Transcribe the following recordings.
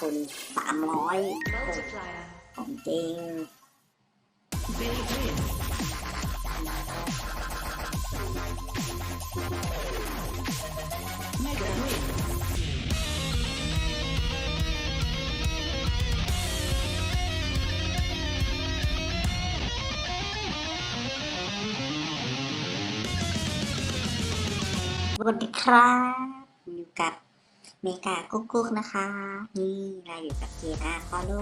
ทุนสามร้อยของจริงสวัสดีครับอยู่กับ เมกากุ๊กกุ๊กนะคะ นี่เราอยู่กับเจนาคอโล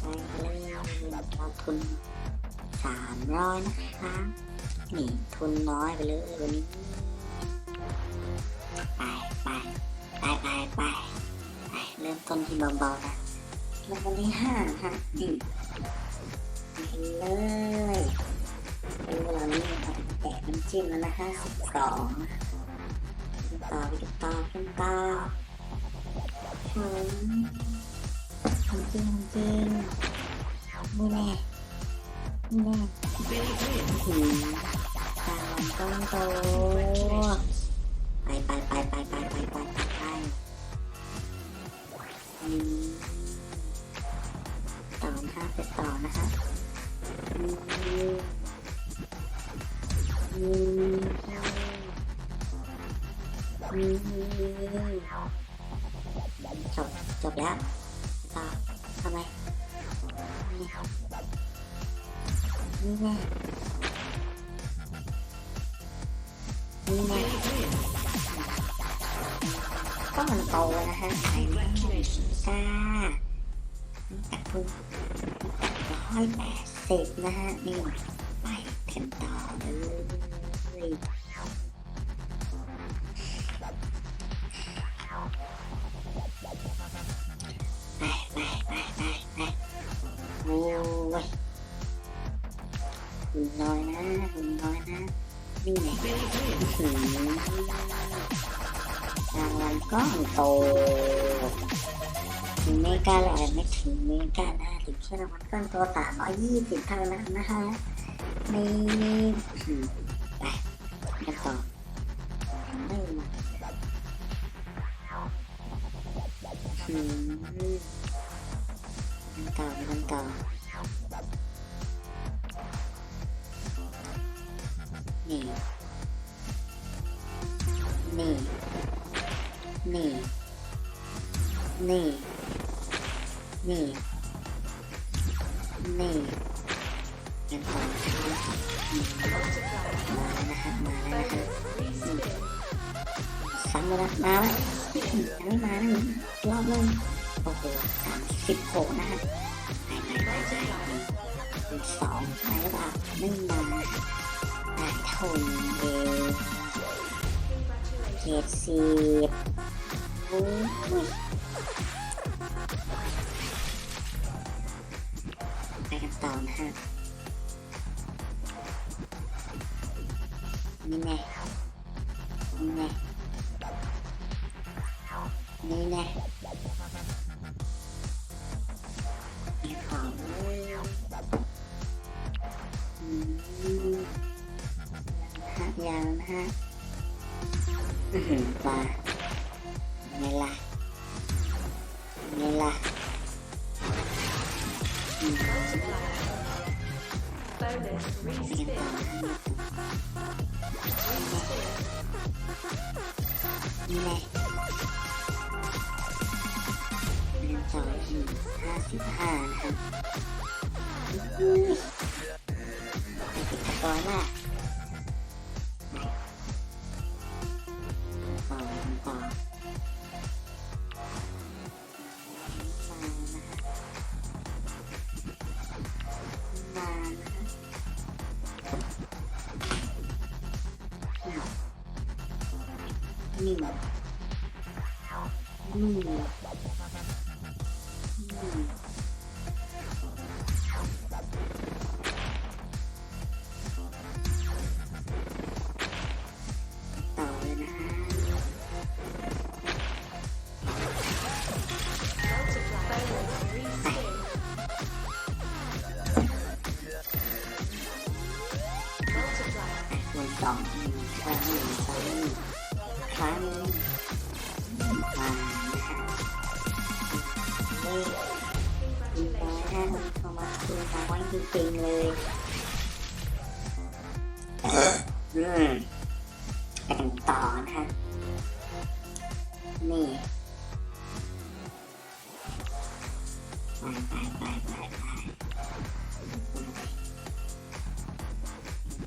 ไปเลยเราทุนสามร้อยนะคะ นี่ทุนน้อยไปเลยวันนี้ ไปไปไปไปไปไปเริ่มต้นที่เบาๆนะเริ่มต้นที่ห้าค่ะนี่ไปเลยดูเรานี่แตะน้ำจิ้มแล้วนะคะสิบสอง ต่อไปต่อขึ้นต่อถึงทำจริงจริงนี่แน่แน่ Big win. หืมตามันต้องโต Congratulations. ไปไปไปไปไปไปไปไปไปอืมต่อนะคะไปต่อนะคะอืมอืมอืม จบ จบแล้วต่อทำไมนี่ครับนี่แน่นี่แน่ก็มันโตนะฮะไอ้ตาตัดทุนร้อยแปดสิบนะฮะ นี่ ไปกันต่อเลย หุ่นน้อยนะหุ่นน้อยนะนี่ไง Big win. ถึงรางวัลก้อนโตถึงเมกาเลยไม่ถึงเมกานะถึงแค่รางวัลก้อนโตสามร้อยยี่สิบเท่านั้นนะฮะนี่ไปกันต่อไม่มาอืมกันต่อกันต่อ นี่นี่นี่นี่นี่นี่กันต่อมาแล้วนะฮะมาแล้วนะฮะ Respin. ซ้ำมแล้วมาแล้วยังไม่มานะรอบนึงโอ้โหสามสิบหกนะฮะไปไปไปไปสองไปหรือเปล่าไม่มา ได้ทุนเองเจ็ดสิบโอ้ยไปกันต่อนะฮะนี่แน่นี่แน่นี่แน่ ยาวนะฮะมาไงล่ะไงล่ะนี่แหละสองห้าสิบห้านะครับไปติดตะกอนล่ะ 嗯嗯嗯 น้อยนะคุณโทมันจริงๆเลยอืมไปกันต่อนะคะนี่ไปไปไปไปไป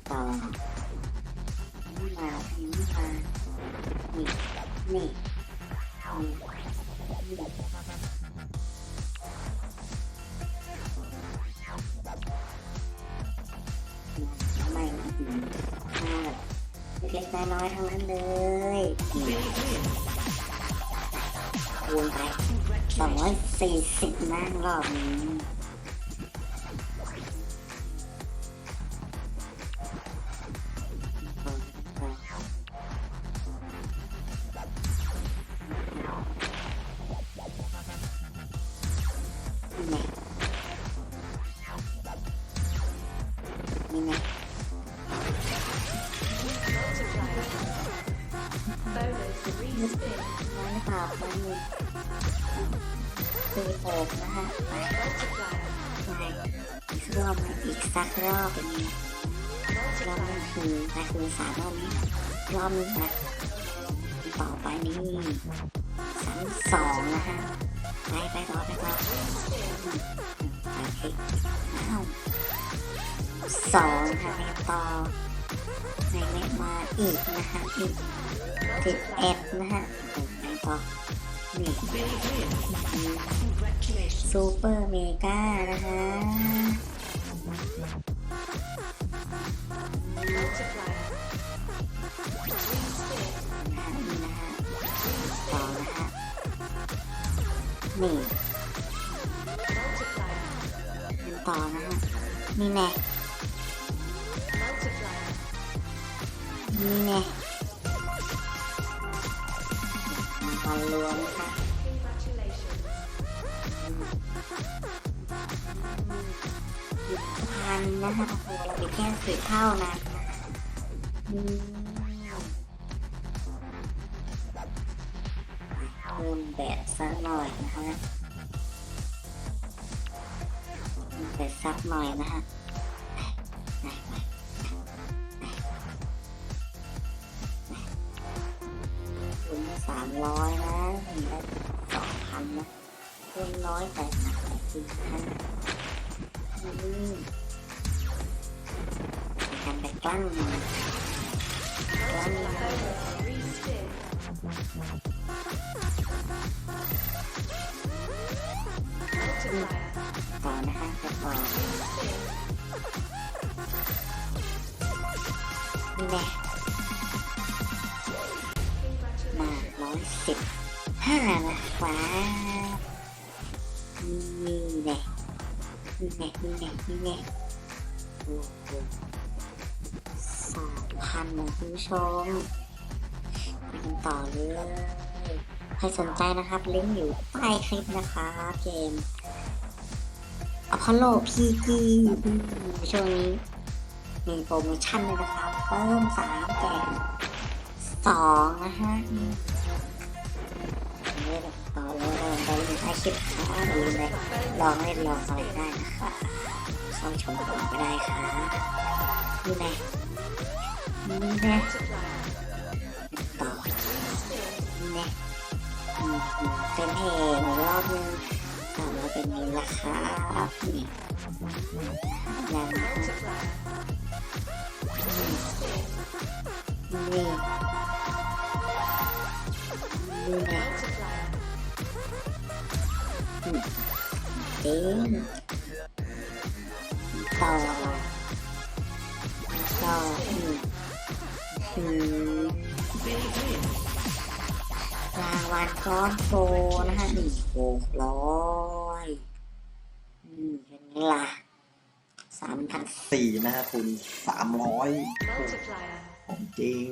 ต่อนี่มาทีนี้มานี่นี่ อยๆทั้งนั้นเลยนี่คูณไปสองร้อยสี่สิบนั่งรอบนี้นี่ไงนี่ไเปล่ามันมีสี่หกนะคะไป Multiplier. ไปอีกรอบไหมอีกสักรอบเป็นไงรอบนี้คือไปคือสามรอบนี้รอบนึงนะต่อไปนี่สามสองนะคะไปไปต่อไปต่อโอเคอ้าวสองค่ะไปต่อในเล็กมาอีกนะคะอีกสิบเอ็ดนะคะ ไปต่อนี่ Congratulations. ซูเปอร์เมกานะคะ Multiplier. Respin. นะคะนี่นะคะต่อนะคะนี่ Multiplier. เป็นต่อนะคะนี่แน่ Multiplier. นี่แน่ มาตอนรวมนะคะ Congratulations. พันนะคะโอ้โหเรามีแค่สิบเท่านั้นนะคะอืมเพิ่มแบตสักหน่อยนะคะเพิ่มแบตสักหน่อยนะคะ สามร้อยนะถึงได้สองพันนะคุณน้อยแต่หนักแต่จริงนะอืมการไปกลั้นมัน Multiplier. Respin. Multiplier. ต่อนะคะจะต่อนี่แน่มา สิบห้านะครับนี่แน่นี่แน่นี่แน่นี่แน่โอ้โหสามพันนะคุณผู้ชมไปกันต่อเลยใครสนใจนะครับลิงก์อยู่ใต้คลิปนะคะเกมอพอลโลพีจีช่วงนี้มีโปรโมชั่นเลยนะคะเพิ่มสามแจกสองนะฮะ อืมเล่นต่อเลยลองไปดูท้ายคลิปค่ะอย่าลืมเลยลองเล่นลองอะไรได้นะคะเข้าชมก่อนก็ได้ค่ะนี่แน่นี่แน่ Multiplier. ต่อนี่แน่อืมเป็นเพลงรอบนึงสามร้อยเป็นนี้ละครับนี่ยังนะคะ Multiplier. นี่นี่ ต่อต่ออืมอืมรางวัลก้อนโฟนะคะหนึ่งหกร้อยอืมเป็นไงล่ะสามพันสี่นะฮะคุณสามร้อยของจริง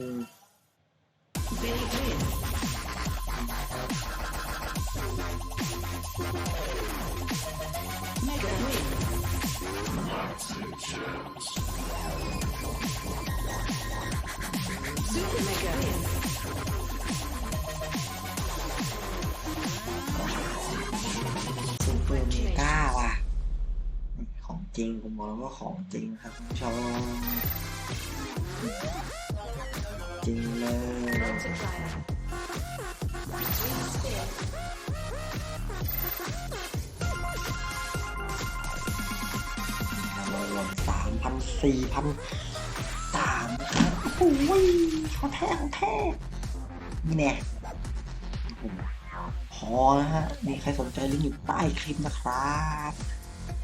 Multiplier. เปอร์เมกาว่ะ ของจริง ผมบอกแล้วว่าของจริงครับคุณผู้ชมจริงเลย พันสี่พันสามครับโอ้ยของแท้ของแท้นี่แน่พอนะฮะมีใครสนใจลิงก์อยู่ใต้คลิปนะครับ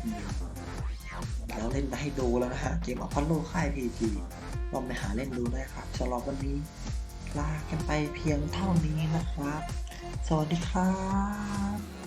อืมแล้วเล่นมาให้ดูแล้วนะฮะ เกมอพอลโลค่ายพีจีลองไปหาเล่นดูได้ครับสำหรับวันนี้ ลากันไปเพียงเท่านี้นะครับ สวัสดีครับ